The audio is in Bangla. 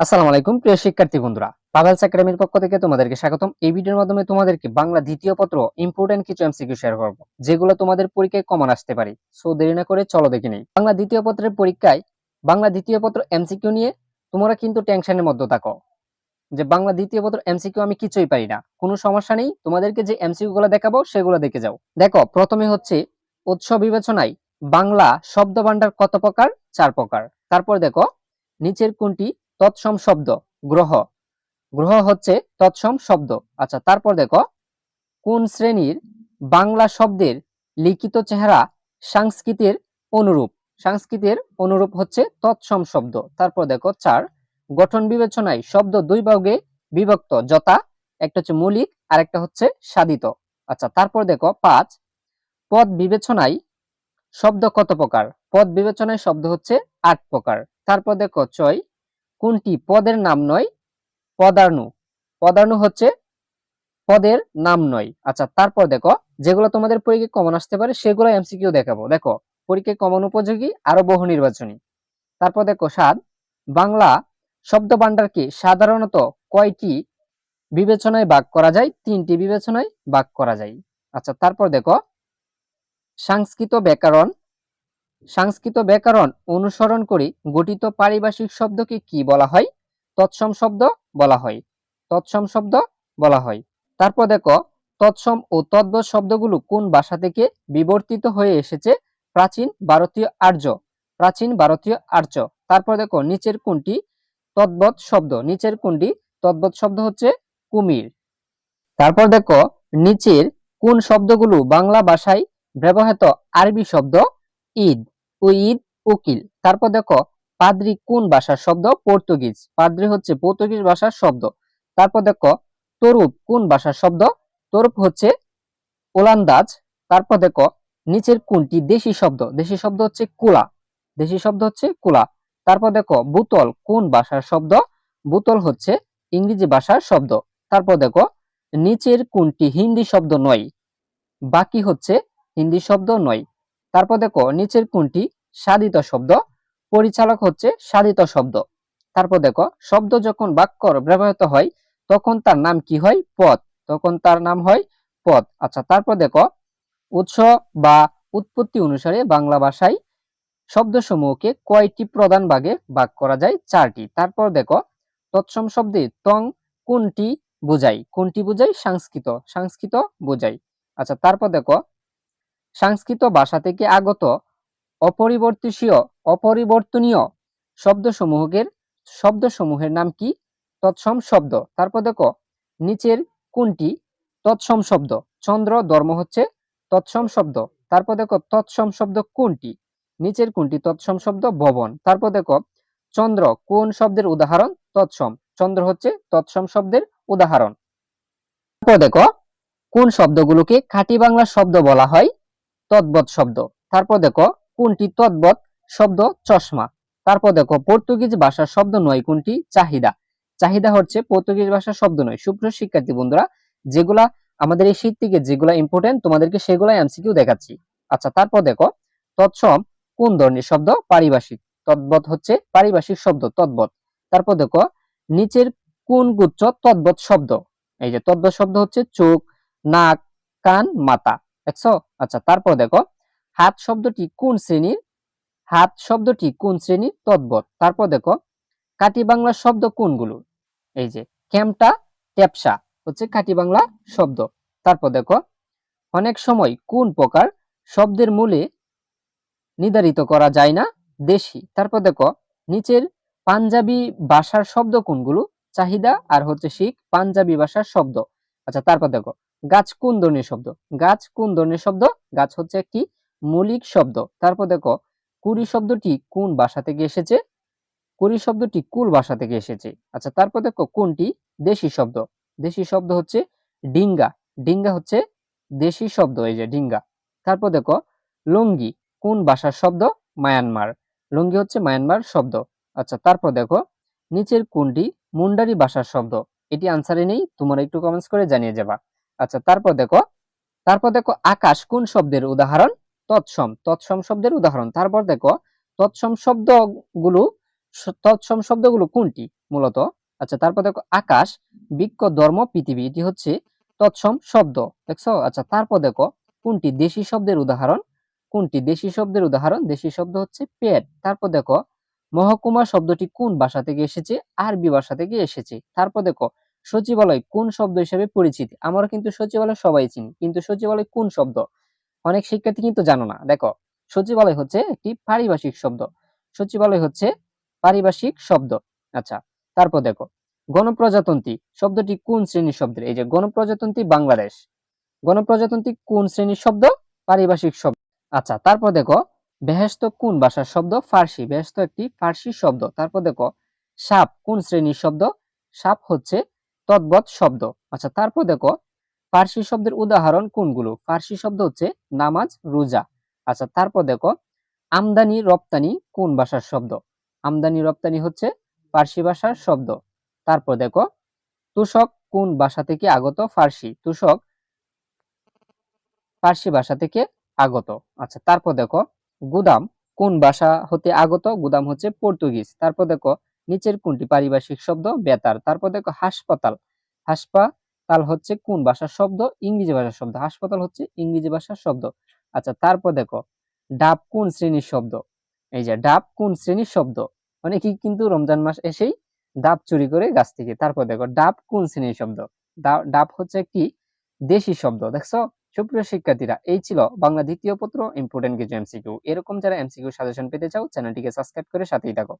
আসসালামু আলাইকুম, প্রিয় শিক্ষার্থী বন্ধুরা। পাভেলস একাডেমির পক্ষ থেকে তোমাদেরকে স্বাগতম। এই ভিডিওর মাধ্যমে তোমাদেরকে বাংলা দ্বিতীয় পত্র ইম্পর্টেন্ট কিছু এমসিকিউ শেয়ার করব, যেগুলো তোমাদের পরীক্ষায় কমন আসতে পারে। সো দেরি না করে চলো দেখে নেই। বাংলা দ্বিতীয় পত্রের পরীক্ষায় বাংলা দ্বিতীয় পত্র এমসিকিউ নিয়ে তোমরা কিন্তু টেনশনের মধ্যে থাকো। যে বাংলা দ্বিতীয় পত্র এমসিকিউ আমি কিছুই পারি না। কোনো সমস্যা নেই, তোমাদেরকে যে এমসিকিউ গুলো দেখাবো, সেগুলো দেখে যাও। দেখো, প্রথমে হচ্ছে উৎস বিবেচনায় বাংলা শব্দ ভান্ডার কত প্রকার? চার প্রকার। তারপর দেখো, নিচের কোনটি তৎসম শব্দ, গ্রহ। গ্রহ হচ্ছে তৎসম শব্দ। আচ্ছা তারপর দেখো, কোন শ্রেণির বাংলা শব্দের লিখিত চেহারা সংস্কৃতের অনুরূপ? সংস্কৃতের অনুরূপ হচ্ছে তৎসম শব্দ। তারপর দেখো, চার, গঠন বিবেচনায় শব্দ দুই ভাগে বিভক্ত, যথা, একটা হচ্ছে মৌলিক আর একটা হচ্ছে সাধিত। আচ্ছা তারপর দেখো, পাঁচ, পদ বিবেচনায় শব্দ কত প্রকার? পদ বিবেচনায় শব্দ হচ্ছে আট প্রকার। তারপর দেখো, ছয় কোনটি? পদের নাম নয়, পদার্ণু। পদার্ণু হচ্ছে পদের নাম নয়। আচ্ছা তারপর দেখো, যেগুলো তোমাদের পরীক্ষায় কমন আসতে পারে, সেগুলো এমসিকিউ দেখাবো। দেখো, পরীক্ষায় কমন উপযোগী আরও বহু নির্বাচনী। তারপর দেখো সাত বাংলা শব্দ ভান্ডারকে সাধারণত কয়টি বিবেচনায় ভাগ করা যায়? তিনটি বিবেচনায় ভাগ করা যায়। আচ্ছা তারপর দেখো, সংস্কৃত ব্যাকরণ সংস্কৃত ব্যাকরণ অনুসরণ করে গঠিত পারিভাষিক শব্দকে কি বলা হয়? তৎসম শব্দ বলা হয়। তৎসম শব্দ বলা হয়। তারপর দেখো, তৎসম ও তদ্ভব শব্দগুলো কোন ভাষা থেকে বিবর্তিত হয়ে এসেছে? প্রাচীন ভারতীয় আর্য। প্রাচীন ভারতীয় আর্য। তারপর দেখো, নিচের কোনটি? তদ্ভব শব্দ। নিচের কোনটি? তদ্ভব শব্দ হচ্ছে কুমির। তারপর দেখো, নিচের কোন শব্দগুলো বাংলা ভাষায় ব্যবহৃত আরবি শব্দ? ঈদ। ঈদ উকিল। তারপর দেখো, পাদ্রি কোন ভাষার শব্দ? পর্তুগিজ। পাদ্রি হচ্ছে পর্তুগিজ ভাষার শব্দ। তারপর দেখো, তরুপ কোন ভাষার শব্দ? তরুপ হচ্ছে ওলান্দাজ। তারপর দেখো, নিচের কোনটি দেশি শব্দ? দেশি শব্দ হচ্ছে কুলা। দেশি শব্দ হচ্ছে কুলা। তারপর দেখো, বুতল কোন ভাষার শব্দ? বুতল হচ্ছে ইংরেজি ভাষার শব্দ। তারপর দেখো, নিচের কোনটি হিন্দি শব্দ নয়? বাকি হচ্ছে হিন্দি শব্দ নয়। তারপর দেখো, নিচের কোনটি? সাধিত শব্দ। পরিচালক হচ্ছে সাধিত শব্দ। তারপর দেখো, শব্দ যখন বাক্যর ব্যবহৃত হয়, তখন তার নাম কি হয়? পদ। তখন তার নাম হয় পদ। আচ্ছা তারপর দেখো, উৎস বা উৎপত্তি অনুসারে বাংলা ভাষায় শব্দসমূহকে কয়টি প্রধান ভাগে ভাগ করা যায়? চারটি। তারপর দেখো, তৎসম শব্দে তং কোনটি বোঝায়? কোনটি বোঝায়? সংস্কৃত। সংস্কৃত বোঝায়। আচ্ছা তারপর দেখো সংস্কৃত ভাষা থেকে আগত অপরিবর্তনীয় অপরিবর্তনীয় শব্দসমূহের শব্দসমূহের নাম কি? তৎসম শব্দ। তারপর দেখো, নিচের কোনটি? তৎসম শব্দ। চন্দ্র, ধর্ম হচ্ছে তৎসম শব্দ। তারপর দেখো, তৎসম শব্দ কোনটি? নিচের কোনটি? তৎসম শব্দ ভবন। তারপর দেখো, চন্দ্র, কোন শব্দের উদাহরণ? তৎসম। চন্দ্র হচ্ছে তৎসম শব্দের উদাহরণ। তারপর দেখো, কোন শব্দগুলোকে খাঁটি বাংলা শব্দ বলা হয়? তদ্বৎ শব্দ। তারপর দেখো, কোনটি তদ্বৎ শব্দ? চশমা। তারপর দেখো, পর্তুগিজ ভাষার শব্দ নয়, কোনটি? চাহিদা। চাহিদা হচ্ছে পর্তুগিজ ভাষার শব্দ নয়। সুপ্রিয় শিক্ষার্থী বন্ধুরা, যেগুলা আমাদের এই শীত থেকে যেগুলা ইম্পর্টেন্ট তোমাদেরকে সেগুলা এমসিকিউ দেখাচ্ছি। আচ্ছা তারপর দেখো, তৎসম কোন ধরনের শব্দ? পারিভাষিক। তদ্বৎ হচ্ছে পারিভাষিক শব্দ, তদ্বৎ। তারপর দেখো, নিচের কোন গুচ্ছ তদ্বৎ শব্দ? এই যে তদ্বৎ শব্দ হচ্ছে চোখ, নাক, কান, মাথা। দেখছ? আচ্ছা তারপর দেখো, হাত শব্দটি কোন শ্রেণির? হাত শব্দটি কোন শ্রেণির? তদ্বৎ তারপর দেখো, কাটি বাংলা শব্দ কোনগুলো এই যে, ক্যামটা, ট্যাপসা হচ্ছে কাটি বাংলা শব্দ। তারপর দেখো, অনেক সময় কোন প্রকার শব্দের মূলে নির্ধারিত করা যায় না, দেশি। তারপর দেখো, নিচের পাঞ্জাবি ভাষার শব্দ কোনগুলো? চাহিদা আর হচ্ছে শিখ, পাঞ্জাবি ভাষার শব্দ। আচ্ছা তারপর দেখো গাছ কোন ধরনের শব্দ? গাছ কোন ধরনের শব্দ? গাছ হচ্ছে একটি মৌলিক শব্দ। তারপর দেখো, কুড়ি শব্দটি কোন ভাষা থেকে এসেছে? কুড়ি শব্দটি কুল ভাষা থেকে এসেছে? আচ্ছা তারপর দেখো, কোনটি? দেশি শব্দ। দেশি শব্দ হচ্ছে ডিঙ্গা। ডিঙ্গা হচ্ছে দেশি শব্দ, এই যে ডিঙ্গা। তারপর দেখো, লুঙ্গি কোন ভাষার শব্দ? মায়ানমার। লুঙ্গি হচ্ছে মায়ানমার শব্দ। আচ্ছা তারপর দেখো, নিচের কোনটি? মুন্ডারি ভাষার শব্দ। এটি আনসারে নেই, তোমরা একটু কমেন্টস করে জানিয়ে যাবা। আচ্ছা তারপর দেখো তারপর দেখো আকাশ কোন শব্দের উদাহরণ? তৎসম তৎসম শব্দের উদাহরণ। তারপর দেখো, তৎসম শব্দগুলো তৎসম শব্দগুলো কোনটি মূলত? আচ্ছা তারপর দেখো আকাশ, বৃক্ষ, ধর্ম, পৃথিবী, এটি হচ্ছে তৎসম শব্দ, দেখছ? আচ্ছা তারপর দেখো, কোনটি দেশি শব্দের উদাহরণ? কোনটি দেশি শব্দের উদাহরণ? দেশি শব্দ হচ্ছে পেট। তারপর দেখো, মহকুমা শব্দটি কোন ভাষা থেকে এসেছে? আরবি ভাষা থেকে এসেছে। তারপর দেখো সচিবালয় কোন শব্দ হিসেবে পরিচিত? আমরা কিন্তু সচিবালয় সবাই চিনি, কিন্তু সচিবালয় কোন শব্দ? অনেক শিক্ষার্থী কিন্তু জানো না। দেখো, সচিবালয় হচ্ছে একটি পারিভাষিক শব্দ। সচিবালয় হচ্ছে পারিভাষিক শব্দ। আচ্ছা তারপর দেখো, গণপ্রজাতন্ত্রী শব্দটি কোন শ্রেণির শব্দের? এই যে গণপ্রজাতন্ত্রী বাংলাদেশ। গণপ্রজাতন্ত্রী কোন শ্রেণির শব্দ? পারিভাষিক শব্দ। আচ্ছা তারপর দেখো বেহেস্ত কোন ভাষার শব্দ? ফার্সি। বেহেস্ত একটি ফার্সি শব্দ। তারপর দেখো, সাপ কোন শ্রেণির শব্দ? সাপ হচ্ছে তদ্বৎ শব্দ। আচ্ছা তারপর দেখো, ফার্সি শব্দের উদাহরণ কোনগুলো? ফার্সি শব্দ হচ্ছে নামাজ, রোজা। আচ্ছা তারপর দেখো, আমদানি, রপ্তানি কোন ভাষার শব্দ? আমদানি, রপ্তানি হচ্ছে ফার্সি ভাষার শব্দ। তারপর দেখো, তুষক কোন ভাষা থেকে আগত? ফার্সি। তুষক ফার্সি ভাষা থেকে আগত। আচ্ছা তারপর দেখো, গুদাম কোন ভাষা হতে আগত? গুদাম হচ্ছে পর্তুগিজ। তারপর দেখো নিচের কোনটি? পারিভাষিক শব্দ, বেতার। তারপর দেখো হাসপাতাল। হাসপাতাল হচ্ছে কোন ভাষার শব্দ? ইংরেজি ভাষার শব্দ। হাসপাতাল হচ্ছে ইংরেজি ভাষার শব্দ। আচ্ছা তারপর দেখো, ডাব কোন শ্রেণির শব্দ? এই যে ডাব কোন শ্রেণির শব্দ? অনেকেই কিন্তু রমজান মাস এসেই ডাব চুরি করে গাছ থেকে। তারপর দেখো, ডাব কোন শ্রেণির শব্দ? ডাব হচ্ছে একটি দেশি শব্দ, দেখছ? সুপ্রিয় শিক্ষার্থীরা, এই ছিল বাংলা দ্বিতীয় পত্র। ইম্পর্টেন্ট কিছু এমসিকিউ এরকম যারা এমসিকিউ সাজেশন পেতে চাও চ্যানেলটিকে সাবস্ক্রাইব করে সাথেই থাকো।